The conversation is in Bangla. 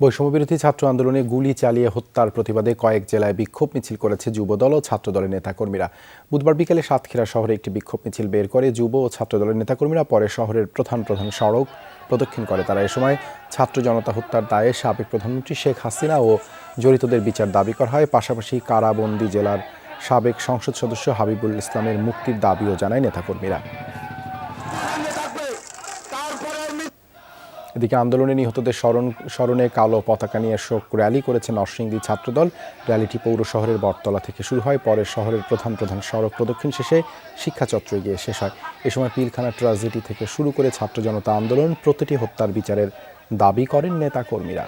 বৈষম্যবিরোধী ছাত্র আন্দোলনে গুলি চালিয়ে হত্যার প্রতিবাদে কয়েক জেলায় বিক্ষোভ মিছিল করেছে যুবদল ও ছাত্রদলের নেতাকর্মীরা। বুধবার বিকেলে সাতক্ষীরা শহরে একটি বিক্ষোভ মিছিল বের করে যুব ও ছাত্রদলের নেতাকর্মীরা, পরে শহরের প্রধান প্রধান সড়ক প্রদক্ষিণ করে। তারা এ সময় ছাত্র জনতা হত্যার দায়ে সাবেক প্রধানমন্ত্রী শেখ হাসিনা ও জড়িতদের বিচার দাবি করা হয়। পাশাপাশি কারাবন্দি জেলার সাবেক সংসদ সদস্য হাবিবুল ইসলামের মুক্তির দাবিও জানায় নেতাকর্মীরা। এদিকে আন্দোলনে নিহতদের স্মরণ, স্মরণে কালো পতাকা নিয়ে শোক র্যালি করেছে নরসিংদী ছাত্রদল। র্যালিটি পৌর শহরের বটতলা থেকে শুরু হয়, পরে শহরের প্রধান প্রধান সড়ক প্রদক্ষিণ শেষে শিক্ষাচত্রে গিয়ে শেষ হয়। এ সময় পিলখানা ট্রাজেডি থেকে শুরু করে ছাত্র জনতা আন্দোলন, প্রতিটি হত্যার বিচারের দাবি করেন নেতাকর্মীরা।